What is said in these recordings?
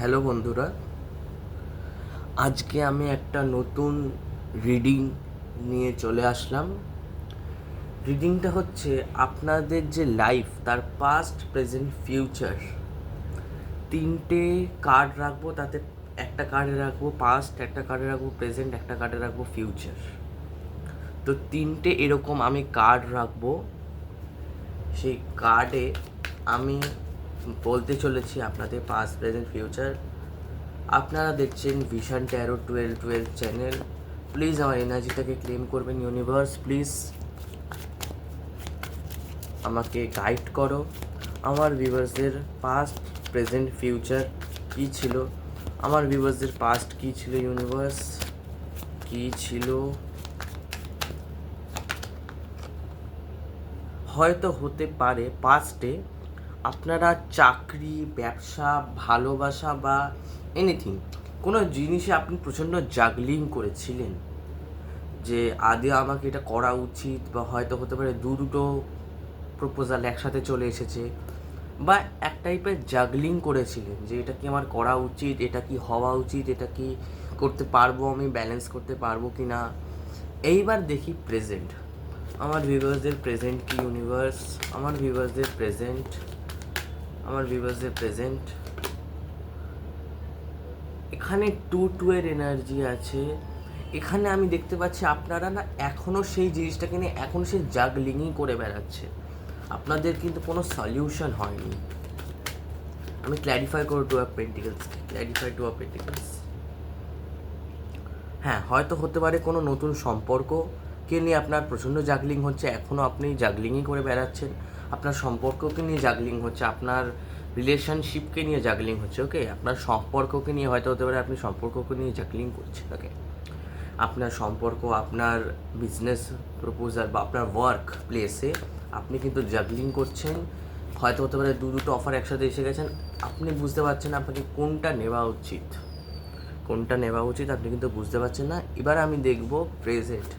Hello বন্ধুরা, আজকে আমি একটা নতুন রিডিং নিয়ে চলে আসলাম। রিডিংটা হচ্ছে আপনাদের যে লাইফ তার পাস্ট প্রেজেন্ট ফিউচার তিনটে কার্ড রাখব, তাতে একটা কার্ডে রাখব পাস্ট একটা কার্ডে রাখব প্রেজেন্ট একটা কার্ডে রাখব ফিউচার তো তিনটে এরকম আমি কার্ড রাখব। সেই কার্ডে আমি বলতে চলেছি আপনাদের পাস্ট প্রেজেন্ট ফিউচার আপনারা দেখছেন vision tarot twelve twelve channel please আমার এনার্জিটাকে ক্লেম করবেন ইউনিভার্স প্লিজ আমাকে গাইড করো। আমার ভিউয়ার্সদের পাস্ট প্রেজেন্ট ফিউচার কী ছিল? আমার ভিউয়ার্সদের পাস্ট কী ছিল ইউনিভার্স কী ছিল? হয়তো হতে পারে পাস্টে আপনারা চাকরি, ব্যবসা, ভালোবাসা বা এনিথিং কোনো জিনিসে আপনি প্রচণ্ড জাগলিং করেছিলেন? যে আগে আমাকে এটা করা উচিত বা হয়তো হতে পারে দু দুটো প্রপোজাল একসাথে চলে এসেছে বা এক টাইপের জাগলিং করেছিলেন যে এটা কি আমার করা উচিত, এটা কি হওয়া উচিত, এটা কি করতে পারব আমি ব্যালেন্স করতে পারব কি না? এইবার দেখি প্রেজেন্ট আমার ভিউয়ার্সদের প্রেজেন্ট কি ইউনিভার্স আমার ভিউয়ার্সদের প্রেজেন্ট আমার ভিউয়ার্সদের প্রেজেন্ট এখানে টু টু এর এনার্জি আছে। এখানে আমি দেখতে পাচ্ছি আপনারা না এখনও সেই জিনিসটাকে নিয়ে এখন সেই জাগলিংই করে বেড়াচ্ছে। আপনাদের কিন্তু কোনো সলিউশন হয়নি। আমি ক্ল্যারিফাই করব two of pentacles clarify two of pentacles হ্যাঁ হয়তো হতে পারে কোনো নতুন সম্পর্ককে নিয়ে আপনার প্রচণ্ড জাগলিং হচ্ছে। এখনও আপনি জাগলিংই করে বেড়াচ্ছেন। আপনার সম্পর্ককে নিয়ে জাগলিং হচ্ছে, আপনার রিলেশনশিপকে নিয়ে জাগলিং হচ্ছে ওকে আপনার সম্পর্ককে নিয়ে হয়তো হতে পারে আপনি সম্পর্ককে নিয়ে জাগলিং করছেন ওকে আপনার সম্পর্ক, আপনার বিজনেস প্রপোজাল বা আপনার ওয়ার্ক প্লেসে আপনি কিন্তু জাগলিং করছেন, হয়তো হতে পারে দু দুটো অফার একসাথে এসে গেছেন, আপনি বুঝতে পারছেন আপনাকে কোনটা নেওয়া উচিত। কোনটা নেওয়া উচিত আপনি কিন্তু বুঝতে পারছেন না। এবার আমি দেখব present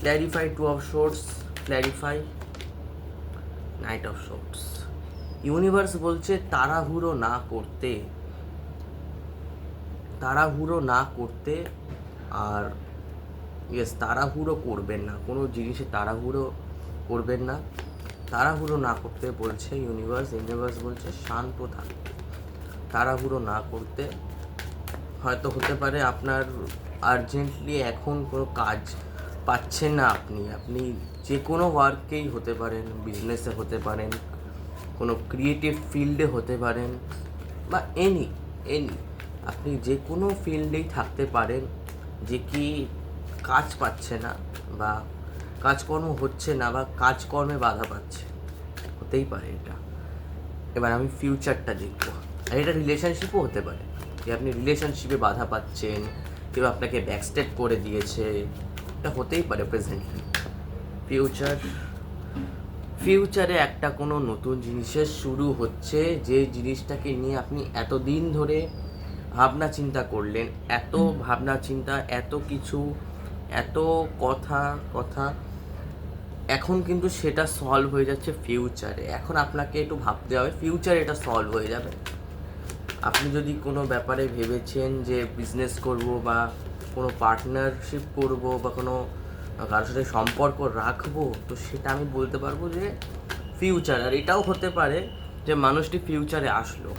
clarify two of swords clarify knight of swords universe বলছে তাড়াহুড়ো না করতে, তাড়াহুড়ো না করতে আর ইয়েস তাড়াহুড়ো করবেন না। কোনো জিনিসে তাড়াহুড়ো করবেন না। তাড়াহুড়ো না করতে বলছে ইউনিভার্স ইউনিভার্স বলছে শান্ত থাকতে তাড়াহুড়ো না করতে হয়তো হতে পারে আপনার আর্জেন্টলি এখন কোনো কাজ পাচ্ছেন না আপনি। আপনি যে কোনো ওয়ার্কেই হতে পারেন বিজনেসে হতে পারেন, কোনো ক্রিয়েটিভ ফিল্ডে হতে পারেন, বা এনি এনি আপনি যে কোনো ফিল্ডেই থাকতে পারেন, যে কি কাজ পাচ্ছে না, বা কাজকর্ম হচ্ছে না, বা কাজকর্মে বাধা পাচ্ছে, হতেই পারে এটা। এবার আমি ফিউচারটা দেখব। আর এটা রিলেশনশিপও হতে পারে। যে আপনি রিলেশনশিপে বাধা পাচ্ছেন, কেউ আপনাকে ব্যাকস্টেপ করে দিয়েছে এটা হতেই পারে প্রেজেন্টলি ফিউচার ফিউচারে একটা কোনো নতুন জিনিসের শুরু হচ্ছে, যে জিনিসটাকে নিয়ে আপনি এতদিন ধরে ভাবনা চিন্তা করলেন, এত ভাবনা চিন্তা, এত কিছু, এত কথা কথা, এখন কিন্তু সেটা সলভ হয়ে যাচ্ছে ফিউচারে এখন আপনাকে একটু ভাবতে হবে ফিউচারে এটা সলভ হয়ে যাবে। আপনি যদি কোনো ব্যাপারে ভেবেছেন যে বিজনেস করব বা কোনো পার্টনারশিপ করব বা কোনো কারোর সাথে সম্পর্ক রাখব, তো সেটা আমি বলতে পারব যে ফিউচার আর এটাও হতে পারে যে মানুষটি ফিউচারে আসলো।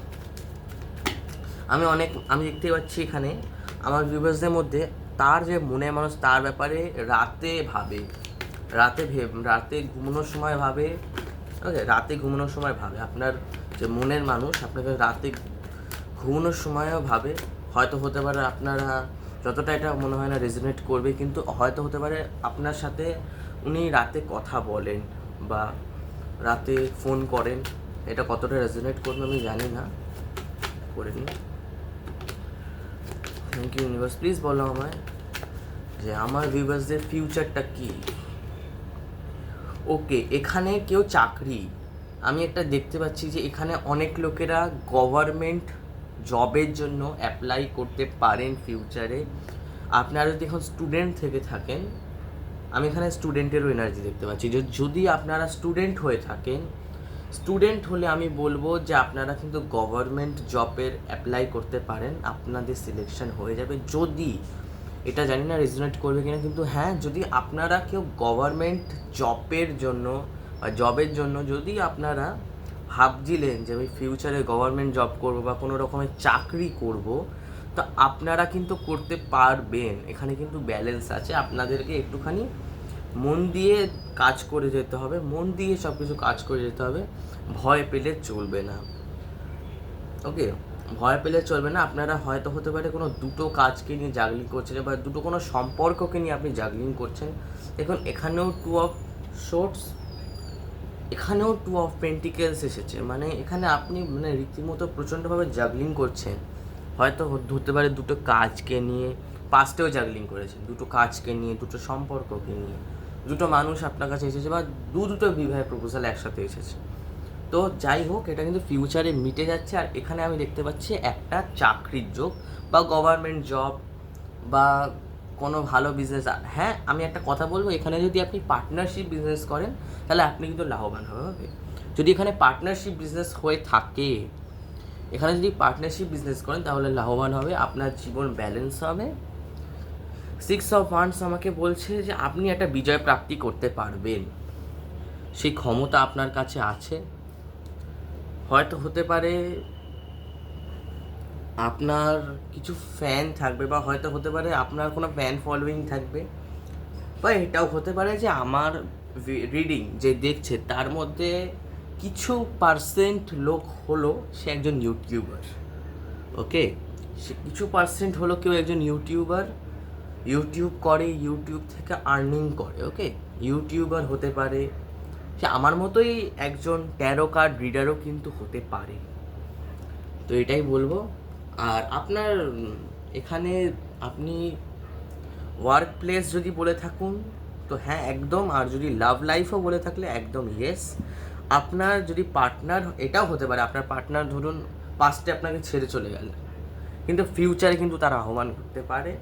আমি অনেক, আমি দেখতে পাচ্ছি এখানে আমার ভিউভার্সদের মধ্যে তার যে মনে মানুষ, তার ব্যাপারে রাতে ভাবে। রাতে ভেব রাতে ঘুমানোর সময় ভাবে ওকে রাতে ঘুমানোর সময় ভাবে। আপনার যে মনের মানুষ, আপনাকে রাতে ঘুমানোর সময়ও ভাবে। হয়তো হতে পারে আপনারা যতটা এটা মনে হয় না রেজনেট করবে, কিন্তু হয়তো হতে পারে আপনার সাথে উনি রাতে কথা বলেন বা রাতে ফোন করেন, এটা কতটা রেজনেট করবে আমি জানি না। করে নিন থ্যাংক ইউ ইউনিভার্স প্লিজ বলো আমায় যে আমার ভিউভার্সদের ফিউচারটা কী? ওকে এখানে কেউ চাকরি। আমি একটা দেখতে পাচ্ছি যে এখানে অনেক লোকেরা গভর্নমেন্ট জবের জন্য অ্যাপ্লাই করতে পারেন ফিউচারে আপনারা যদি এখন স্টুডেন্ট থেকে থাকেন, আমি এখানে স্টুডেন্টেরও এনার্জি দেখতে পাচ্ছি। যে, যদি আপনারা স্টুডেন্ট হয়ে থাকেন স্টুডেন্ট হলে আমি বলব যে আপনারা কিন্তু গভর্নমেন্ট জবের অ্যাপ্লাই করতে পারেন, আপনাদের সিলেকশন হয়ে যাবে। যদি এটা জানি না রেজনেট করবে কিনা, কিন্তু হ্যাঁ যদি আপনারা কেউ গভর্নমেন্ট জবের জন্য বা জবের জন্য যদি আপনারা ভাবছিলেন যে আমি ফিউচারে গভর্নমেন্ট জব করব বা কোনো রকমের চাকরি করব, তো আপনারা কিন্তু করতে পারবেন। এখানে কিন্তু ব্যালেন্স আছে। আপনাদেরকে একটুখানি মন দিয়ে কাজ করে যেতে হবে, মন দিয়ে সব কিছু কাজ করে যেতে হবে। ভয় পেলে চলবে না। ওকে? ভয় পেলে চলবে না। আপনারা হয়তো হতে পারে কোনো দুটো কাজকে নিয়ে জাগলিং করছেন বা দুটো কোনো সম্পর্ককে নিয়ে আপনি জাগলিং করছেন। দেখুন, এখানেও টু অফ শোর্টস এখানেও টু অফ পেন্টিকেলস এসেছে। মানে এখানে আপনি মানে রীতিমতো প্রচণ্ডভাবে জাগলিং করছেন। হয়তো হতে পারে দুটো কাজকে নিয়ে পাস্টেও জাগলিং করেছেন। দুটো কাজকে নিয়ে, দুটো সম্পর্ককে নিয়ে। দুটো মানুষ আপনার কাছে এসেছে বা দু দুটো বিবাহের প্রপোজাল একসাথে এসেছে। তো যাই হোক, এটা কিন্তু ফিউচারে মিটে যাচ্ছে। আর এখানে আমি দেখতে পাচ্ছি একটা চাকরির যোগ বা গভর্নমেন্ট জব বা কোনো ভালো বিজনেস হ্যাঁ আমি একটা কথা বলব, এখানে যদি আপনি পার্টনারশিপ বিজনেস করেন, তাহলে আপনি কিন্তু লাভবান হবে। যদি এখানে পার্টনারশিপ বিজনেস হয়ে থাকে, এখানে যদি পার্টনারশিপ বিজনেস করেন, তাহলে লাভবান হবে, আপনার জীবন ব্যালেন্স হবে। সিক্স অফ ওয়ান্স আমাকে বলছে যে, আপনি একটা বিজয় প্রাপ্তি করতে পারবেন। সেই ক্ষমতা আপনার কাছে আছে। হয়তো হতে পারে আপনার কিছু ফ্যান থাকবে বা হয়তো হতে পারে আপনার কোনো ফ্যান ফলোয়িং থাকবে, বা এটাও হতে পারে যে আমার রিডিং যে দেখছে তার মধ্যে কিছু পার্সেন্ট লোক হলো সে একজন ইউটিউবার ওকে সে কিছু পার্সেন্ট হলো কেউ একজন ইউটিউবার ইউটিউব করে ইউটিউব থেকে আর্নিং করে ওকে ইউটিউবার হতে পারে, সে আমার মতোই একজন ট্যারো কার্ড রিডারও কিন্তু হতে পারে। তো এটাই বলব। আর আপনার এখানে আপনি ওয়ার্ক প্লেস যদি বলে থাকুন, তো হ্যাঁ একদম, আর যদি লাভ লাইফও বলে থাকলে একদম ইয়েস আপনার যদি পার্টনার এটাও হতে পারে, আপনার পার্টনার ধরুন পাস্টে আপনাকে ছেড়ে চলে গেল, কিন্তু ফিউচারে কিন্তু তার আহ্বান করতে পারে।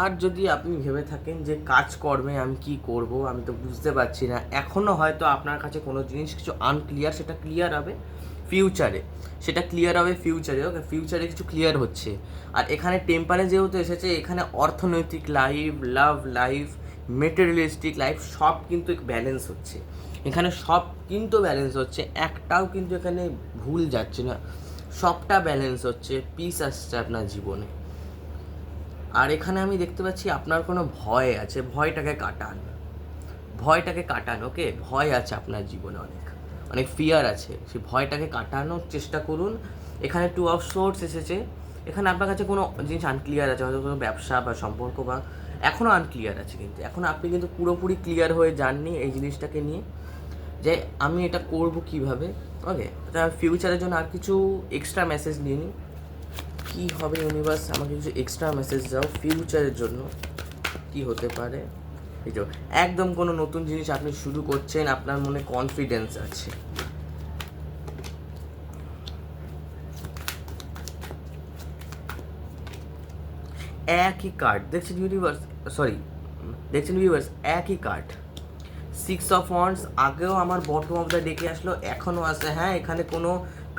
আর যদি আপনি ভেবে থাকেন যে কাজকর্মে আমি কি করব, আমি তো বুঝতে পারছি না এখনও হয়তো আপনার কাছে কোনো জিনিস কিছু আনক্লিয়ার সেটা ক্লিয়ার হবে। ফিউচারে সেটা ক্লিয়ার হবে ফিউচারে ওকে ফিউচারে কিছু ক্লিয়ার হচ্ছে। আর এখানে টেম্পারে যেহেতু এসেছে, এখানে অর্থনৈতিক life love life materialistic life সব কিন্তু ব্যালেন্স হচ্ছে। এখানে সব কিন্তু ব্যালেন্স হচ্ছে, একটাও কিন্তু এখানে ভুল যাচ্ছে না। সবটা ব্যালেন্স হচ্ছে পিস আসছে আপনার জীবনে। আর এখানে আমি দেখতে পাচ্ছি আপনার কোনো ভয় আছে, ভয়টাকে কাটান। ভয়টাকে কাটান ওকে ভয় আছে আপনার জীবনে অনেক। অনেক ফিয়ার আছে। সেই ভয়টাকে কাটানোর চেষ্টা করুন। এখানে টু অফ সোর্স এসেছে। এখানে আপনার কাছে কোনো জিনিস আনক্লিয়ার আছে, হয়তো কোনো ব্যবসা বা সম্পর্ক বা এখনও আনক্লিয়ার আছে কিন্তু। এখন আপনি কিন্তু পুরোপুরি ক্লিয়ার হয়ে যাননি এই জিনিসটাকে নিয়ে। যে আমি এটা করব কীভাবে? ওকে তা ফিউচারের জন্য আর কিছু এক্সট্রা মেসেজ নিয়ে নিই কী হবে ইউনিভার্স আমাকে কিছু এক্সট্রা মেসেজ দাও ফিউচারের জন্য। কি হতে পারে? এই যে, একদম কোনো নতুন জিনিস আপনি শুরু করছেন, আপনার মনে কনফিডেন্স আছে। একই কার্ড দেখছেন ইউনিভার্স সরি দেখছেন ইউনিভার্স একই কার্ড সিক্স অফ ওয়ান্স আগেও আমার বটম অফ দ্য ডেকে আসলো, এখনও আসে হ্যাঁ এখানে কোনো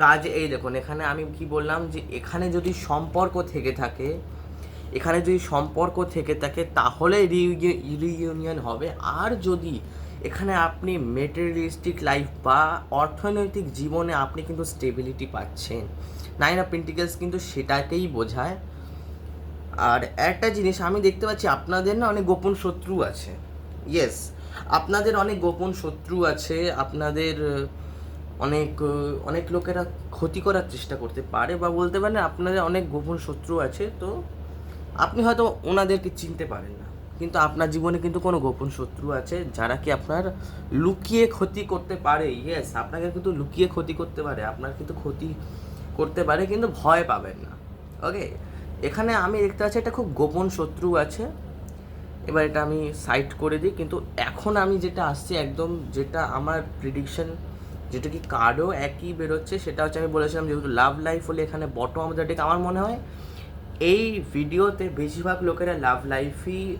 কাজ, এই দেখুন, এখানে আমি কি বললাম যে, এখানে যদি সম্পর্ক থেকে থাকে এখানে যদি সম্পর্ক থেকে থাকে, তাহলে রিইউনিয়ন হবে। আর যদি এখানে আপনি মেটেরিয়ালিস্টিক লাইফ বা অর্থনৈতিক জীবনে আপনি কিন্তু স্টেবিলিটি পাচ্ছেন নাইন অফ পেন্টিকেলস কিন্তু সেটাকেই বোঝায়। আর একটা জিনিস, আমি দেখতে পাচ্ছি আপনাদের না অনেক গোপন শত্রু আছে। ইয়েস আপনাদের অনেক গোপন শত্রু আছে, আপনাদের, অনেক অনেক লোকেরা ক্ষতি করার চেষ্টা করতে পারে বা বলতে পারেন আপনাদের অনেক গোপন শত্রু আছে। তো আপনি হয়তো ওনাদেরকে চিনতে পারেন না। কিন্তু আপনার জীবনে কিন্তু কোনো গোপন শত্রু আছে যারা কি আপনার লুকিয়ে ক্ষতি করতে পারে? ইয়েস আপনাকে কিন্তু লুকিয়ে ক্ষতি করতে পারে। আপনার কিন্তু ক্ষতি করতে পারে, কিন্তু ভয় পাবেন না। ওকে এখানে আমি দেখতে পাচ্ছি একটা খুব গোপন শত্রু আছে। এবার এটা আমি সাইড করে দিই, কিন্তু এখন আমি যেটা আসছি একদম যেটা আমার প্রিডিকশন যেটা কি কার্ডও একই বেরোচ্ছে, সেটা হচ্ছে আমি বলেছিলাম যেহেতু লাভ লাইফ হলে এখানে বটম দ্য আমার মনে হয়। এই ভিডিওতে বেশিরভাগ লোকেরা লাভ লাইফই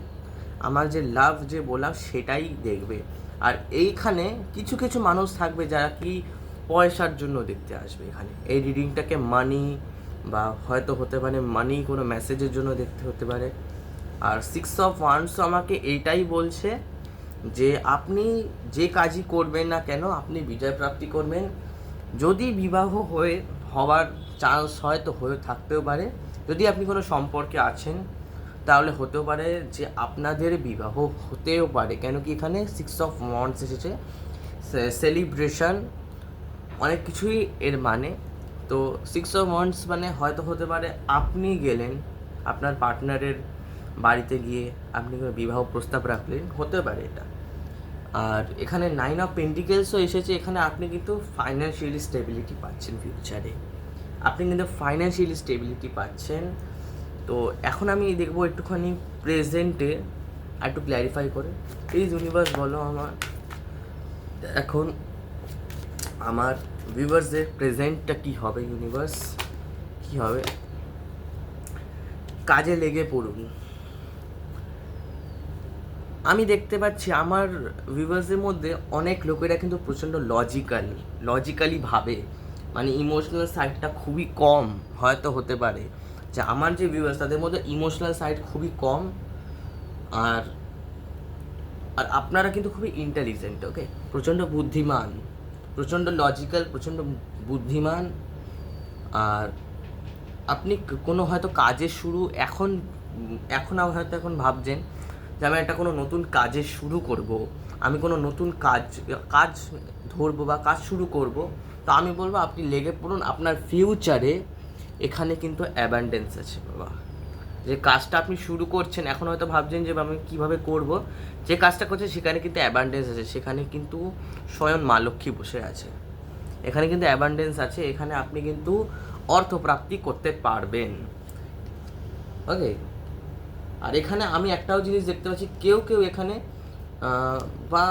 আমার যে লাভ যে বললাম সেটাই দেখবে। আর এইখানে কিছু কিছু মানুষ থাকবে যারা কি পয়সার জন্য দেখতে আসবে এখানে। এই রিডিংটাকে মানি বা হয়তো হতে পারে মানি কোনো মেসেজের জন্য দেখতে হতে পারে। আর সিক্স অফ ওয়ান্স আমাকে এইটাই বলছে যে আপনি যে কাজই করবেন না কেন, আপনি বিজয় প্রাপ্তি করবেন। যদি বিবাহ হয়ে, হওয়ার চান্স হয় তো হয়ে থাকতেও পারে। যদি আপনি কোনো সম্পর্কে আছেন, তাহলে হতেও পারে যে আপনাদের বিবাহ হতেও পারে। কেন কি এখানে সিক্স অফ ওয়ান্স এসেছে। সেলিব্রেশন অনেক কিছুই এর মানে। তো সিক্স অফ ওয়ান্স মানে হয়তো হতে পারে আপনি গেলেন, আপনার পার্টনারের বাড়িতে গিয়ে আপনি বিবাহ প্রস্তাব রাখলেন হতে পারে এটা। আর এখানে নাইন অফ পেন্টিকেলসও এসেছে। এখানে আপনি কিন্তু ফাইন্যান্সিয়ালি স্টেবিলিটি পাচ্ছেন ফিউচারে আপনি কিন্তু ফাইন্যান্সিয়ালি স্টেবিলিটি পাচ্ছেন। তো এখন আমি দেখব একটুখানি প্রেজেন্টে আর একটু ক্ল্যারিফাই করে। প্লিজ ইউনিভার্স বলো আমার। এখন আমার ভিউয়ার্সদের প্রেজেন্টটা কি হবে ইউনিভার্স কি হবে? কাজে লেগে পড়ুন। আমি দেখতে পাচ্ছি আমার ভিউয়ার্সদের মধ্যে অনেক লোকেরা কিন্তু প্রচণ্ড লজিক্যাল লজিক্যালি ভাবে। মানে ইমোশনাল সাইডটা খুবই কম হয়তো হতে পারে। যে আমার যে ভিউয়ার্স তাদের মধ্যে ইমোশনাল সাইড খুবই কম। আর আর আপনারা কিন্তু খুবই ইন্টেলিজেন্ট ওকে প্রচণ্ড বুদ্ধিমান, প্রচণ্ড লজিক্যাল প্রচণ্ড বুদ্ধিমান। আর আপনি কোনো হয়তো কাজের শুরু এখন এখন হয়তো এখন ভাবছেন যে আমি একটা কোনো নতুন কাজের শুরু করব। আমি কোনো নতুন কাজ কাজ ধরবো বা কাজ শুরু করব। তো আমি বলব আপনি লেগে পড়ুন, আপনার ফিউচারে এখানে কিন্তু অ্যাবান্ডেন্স আছে, বাবা। যে কাজটা আপনি শুরু করছেন, এখন হয়তো ভাবছেন যে আমি কীভাবে করব, যে কাজটা করছে সেখানে কিন্তু অ্যাবান্ডেন্স আছে, সেখানে কিন্তু স্বয়ং মা লক্ষ্মী বসে আছে। এখানে কিন্তু অ্যাবান্ডেন্স আছে, এখানে আপনি কিন্তু অর্থপ্রাপ্তি করতে পারবেন। ওকে আর এখানে আমি একটাও জিনিস দেখতে পাচ্ছি, কেউ কেউ এখানে বা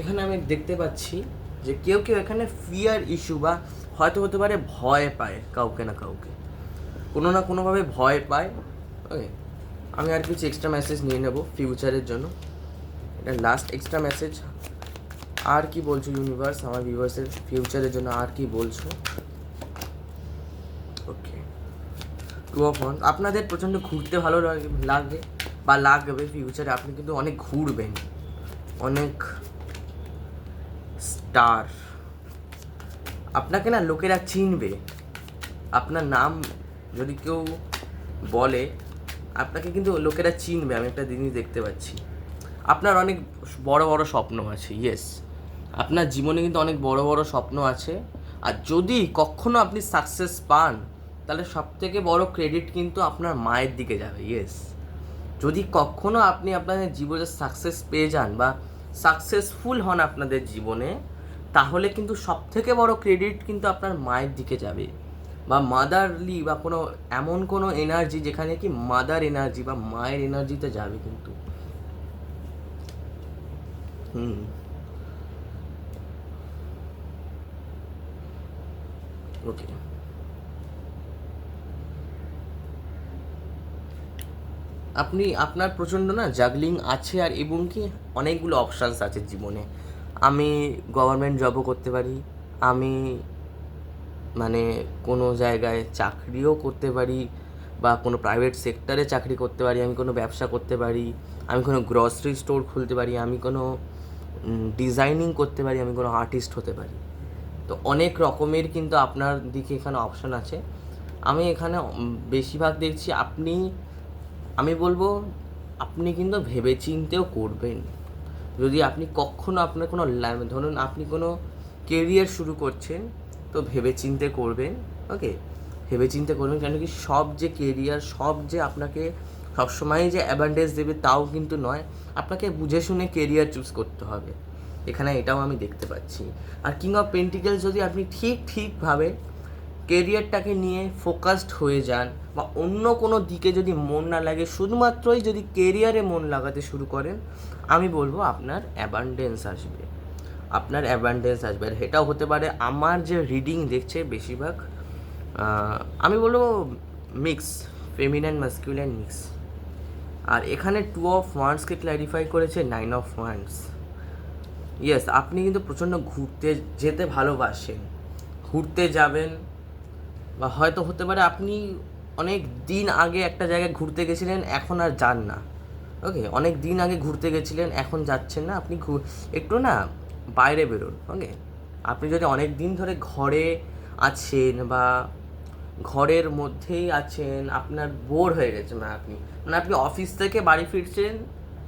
এখানে আমি দেখতে পাচ্ছি যে কেউ কেউ এখানে ফিয়ার ইস্যু বা হয়তো হতে পারে ভয় পায় কাউকে না কাউকে। কোনো না কোনোভাবে ভয় পায়। ওকে আমি আর কিছু এক্সট্রা মেসেজ নিয়ে নেব ফিউচারের জন্য। এটা লাস্ট এক্সট্রা মেসেজ আর কি বলছো ইউনিভার্স আমার ভিউয়ার্সের ফিউচারের জন্য আর কি বলছো? ওকে টু অফ ওয়ান আপনাদের প্রচণ্ড ঘুরতে ভালো লাগে- লাগবে বা লাগবে ফিউচারে আপনি কিন্তু অনেক ঘুরবেন। অনেক স্টার আপনাকে না লোকেরা চিনবে। আপনার নাম যদি কেউ বলে, আপনাকে কিন্তু লোকেরা চিনবে, আমি একটা জিনিস দেখতে পাচ্ছি। আপনার অনেক বড় বড় স্বপ্ন আছে ইয়েস আপনার জীবনে কিন্তু অনেক বড় বড় স্বপ্ন আছে। আর যদি কখনো আপনি সাকসেস পান, তাহলে সব থেকে বড় ক্রেডিট কিন্তু আপনার মায়ের দিকে যাবে ইয়েস যদি কখনো আপনি আপনাদের জীবনে সাকসেস পেয়ে যান বা সাকসেসফুল হন আপনাদের জীবনে তাহলে কিন্তু সব থেকে বড় ক্রেডিট কিন্তু আপনার মায়ের দিকে যাবে। বা মাদারলি বা কোনো এমন কোনো এনার্জি যেখানে কি মাদার এনার্জি বা মায়ের এনার্জিতে যাবে কিন্তু। হুম। ওকে আপনি, আপনার প্রচণ্ড না জাগলিং আছে আর এবং কি অনেকগুলো অপশানস আছে জীবনে। আমি গভর্নমেন্ট জবও করতে পারি, আমি মানে কোনো জায়গায় চাকরিও করতে পারি বা কোনো প্রাইভেট সেক্টরে চাকরি করতে পারি, আমি কোনো ব্যবসা করতে পারি, আমি কোনো গ্রসারি স্টোর খুলতে পারি, আমি কোনো ডিজাইনিং করতে পারি, আমি কোনো আর্টিস্ট হতে পারি। তো অনেক রকমের কিন্তু আপনার দিকে এখানে অপশান আছে। আমি এখানে বেশিরভাগ দেখছি আপনি, আমি বলব আপনি কিন্তু ভেবে চিন্তেও করবেন। যদি আপনি কখনো আপনার কোনো ধরুন আপনি কোনো কেরিয়ার শুরু করছেন, তো ভেবে চিন্তে করবেন ওকে ভেবে চিন্তে করবেন কেন কি সব যে কেরিয়ার সব যে আপনাকে সবসময় যে অ্যাডভান্টেজ দেবে তাও কিন্তু নয়, আপনাকে বুঝে শুনে কেরিয়ার চুজ করতে হবে। এখানে এটাও আমি দেখতে পাচ্ছি। আর কিং অফ পেন্টিকেল যদি আপনি ঠিক ঠিকভাবে কেরিয়ারটাকে নিয়ে ফোকাসড হয়ে যান বা অন্য কোনো দিকে যদি মন না লাগে, শুধুমাত্রই যদি কেরিয়ারে মন লাগাতে শুরু করেন, আমি বলব আপনার অ্যাবান্ডেন্স আসবে। আপনার অ্যাবান্ডেন্স আসবে। আর এটাও হতে পারে আমার যে রিডিং দেখছে বেশিরভাগ আমি বলব মিক্স ফেমিনাইন মাস্কিউলাইন মিক্স আর এখানে টু অফ ওয়ান্সকে ক্ল্যারিফাই করেছে নাইন অফ ওয়ান্স ইয়েস আপনি কিন্তু প্রচণ্ড ঘুরতে, যেতে ভালোবাসেন। ঘুরতে যাবেন বা হয়তো হতে পারে আপনি অনেক দিন আগে একটা জায়গায় ঘুরতে গেছিলেন, এখন আর যান না। ওকে অনেক দিন আগে ঘুরতে গেছিলেন, এখন যাচ্ছেন না, আপনি একটু না বাইরে বেরোন ওকে আপনি যদি অনেক দিন ধরে ঘরে আছেন বা ঘরের মধ্যেই আছেন, আপনার বোর হয়ে গেছে মানে আপনি। মানে আপনি অফিস থেকে বাড়ি ফিরছেন,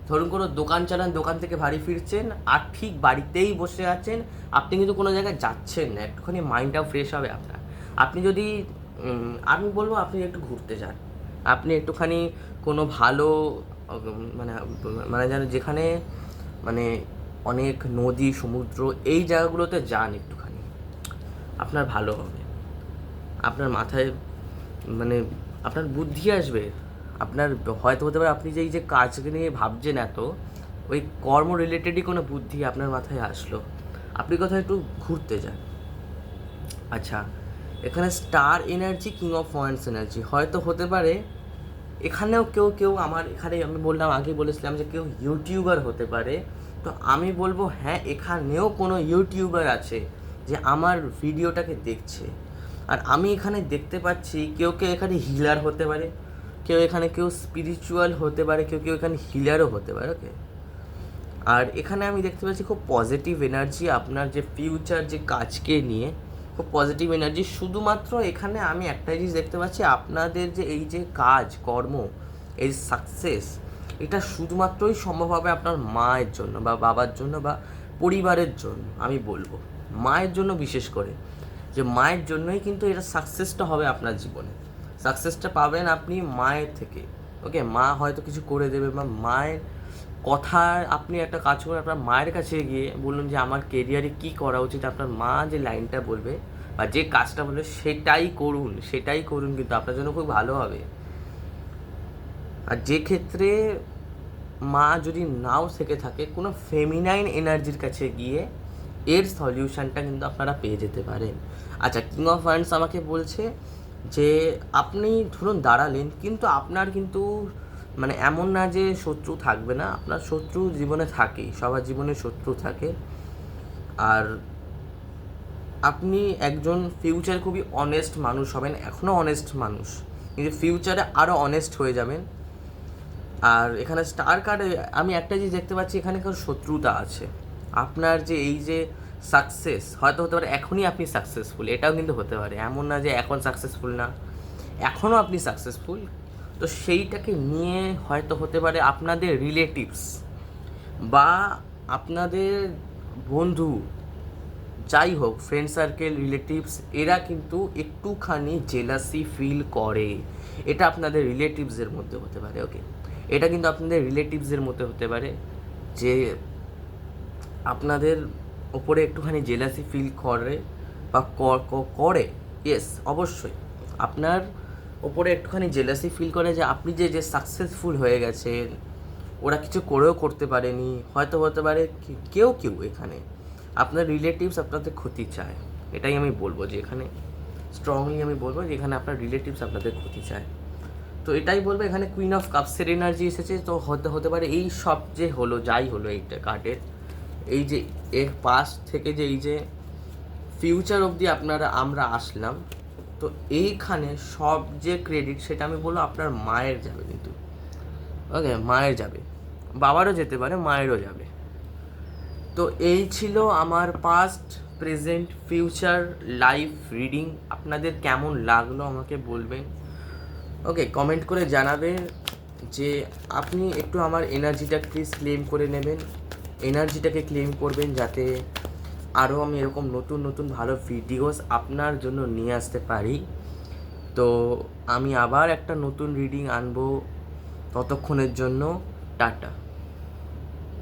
ধরুন কোনো দোকান চালান, দোকান থেকে বাড়ি ফিরছেন, আর ঠিক বাড়িতেই বসে আছেন, আপনি কিন্তু কোনো জায়গায় যাচ্ছেন না, একটুখানি মাইন্ডটাও ফ্রেশ হবে আপনার। আপনি যদি আমি বলব আপনি একটু ঘুরতে যান। আপনি একটুখানি কোনো ভালো মানে মানে যেন যেখানে মানে অনেক নদী, সমুদ্র, এই জায়গাগুলোতে যান একটুখানি। আপনার ভালো হবে। আপনার মাথায় মানে আপনার বুদ্ধি আসবে। আপনার হয়তো হতে পারে আপনি যে এই যে কাজকে নিয়ে ভাবছেন এত, ওই কর্ম রিলেটেডই কোনো বুদ্ধি আপনার মাথায় আসলো। আপনি কোথাও একটু ঘুরতে যান। আচ্ছা এখানে star energy king of points energy হয়তো হতে পারে, এখানেও কেউ কেউ আমার এখানে আমি বললাম আগে বলেছিলাম যে কেউ ইউটিউবার হতে পারে। তো আমি বলব হ্যাঁ এখানেও কোনো ইউটিউবার আছে যে আমার ভিডিওটাকে দেখছে। আর আমি এখানে দেখতে পাচ্ছি, কেউ কেউ এখানে হিলার হতে পারে, কেউ এখানে, কেউ স্পিরিচুয়াল হতে পারে, কেউ কেউ এখানে হিলারও হতে পারে ওকে আর এখানে আমি দেখতে পাচ্ছি খুব পজিটিভ এনার্জি আপনার যে ফিউচার যে কাজকে নিয়ে। খুব পজিটিভ এনার্জি শুধুমাত্র এখানে আমি একটা জিনিস দেখতে পাচ্ছি, আপনাদের যে এই যে কাজ, কর্ম, এই সাকসেস এটা শুধুমাত্রই সম্ভব হবে আপনার মায়ের জন্য বা বাবার জন্য বা পরিবারের জন্য, আমি বলব। মায়ের জন্য বিশেষ করে, যে মায়ের জন্যই কিন্তু এটা সাকসেসটা হবে আপনার জীবনে। সাকসেসটা পাবেন আপনি মায়ের থেকে ওকে মা হয়তো কিছু করে দেবে বা মায়ের কথা আপনি একটা কাজ করে আপনার মায়ের কাছে গিয়ে বলুন যে আমার কেরিয়ারে কি করা উচিত, আপনার মা যে লাইনটা বলবে বা যে কাজটা বলবে সেটাই করুন সেটাই করুন কিন্তু আপনার জন্য খুব ভালো হবে। আর যে ক্ষেত্রে মা যদি নাও থেকে থাকে, কোনো ফেমিনাইন এনার্জির কাছে গিয়ে এর সলিউশনটা কিন্তু আপনারা পেয়ে যেতে পারেন। আচ্ছা কিং অফ ফান্ডস আমাকে বলছে যে, আপনি ধরুন দাঁড়ালেন, কিন্তু আপনার কিন্তু মানে এমন না যে শত্রু থাকবে না, আপনার শত্রু জীবনে থাকেই, সবার জীবনে শত্রু থাকে। আর আপনি একজন ফিউচার খুবই অনেস্ট মানুষ হবেন এখনও অনেস্ট মানুষ। কিন্তু ফিউচারে আরও অনেস্ট হয়ে যাবেন। আর এখানে স্টার কার্ডে আমি একটা জিনিস দেখতে পাচ্ছি, এখানে কারও শত্রুতা আছে। আপনার যে এই যে সাকসেস হয়তো হতে পারে এখনই আপনি সাকসেসফুল এটাও কিন্তু হতে পারে। এমন না যে এখন সাকসেসফুল না, এখনও আপনি সাকসেসফুল তো সেইটাকে নিয়ে হয়তো হতে পারে আপনাদের রিলেটিভস বা আপনাদের বন্ধু, যাই হোক ফ্রেন্ড সার্কেল রিলেটিভস এরা কিন্তু একটুখানি জেলাসি ফিল করে। এটা আপনাদের রিলেটিভসের মধ্যে হতে পারে ওকে এটা কিন্তু আপনাদের রিলেটিভসের মধ্যে হতে পারে যে আপনাদের ওপরে একটুখানি জেলাসি ফিল করে বা করে। ইয়েস অবশ্যই। আপনার ওপরে একটুখানি জেলাসি ফিল করে যে আপনি যে যে সাকসেসফুল হয়ে গেছেন, ওরা কিছু করেও করতে পারেনি, হয়তো হতে পারে কেউ কেউ এখানে আপনার রিলেটিভস আপনাদের ক্ষতি চায়। এটাই আমি বলব যে এখানে স্ট্রংলি আমি বলব যে এখানে আপনার রিলেটিভস আপনাদের ক্ষতি চায়। তো এটাই বলব, এখানে কুইন অফ কাপসের এনার্জি এসেছে, তো হতে হতে পারে এই সব যে হলো, যাই হলো এইটা কার্ডের এই যে এর পাস থেকে যে, এই যে ফিউচার অবধি আপনারা, আমরা আসলাম তো এইখানে সব যে ক্রেডিট সেটা আমি বলব আপনার মায়ের যাবে কিন্তু। ওকে মায়ের যাবে। বাবারও যেতে পারে, মায়েরও যাবে। তো এই ছিল আমার past present future life reading আপনাদের কেমন লাগল আমাকে বলবেন। ওকে কমেন্ট করে জানাবেন যে আপনি একটু আমার এনার্জিটা প্লিজ ক্লেম করে নেবেন। এনার্জিটাকে ক্লেম করবেন যাতে আরও আমি এরকম নতুন নতুন ভালো ভিডিওস আপনার জন্য নিয়ে আসতে পারি। তো আমি আবার একটা নতুন রিডিং আনব ততক্ষণের জন্য, টাটা।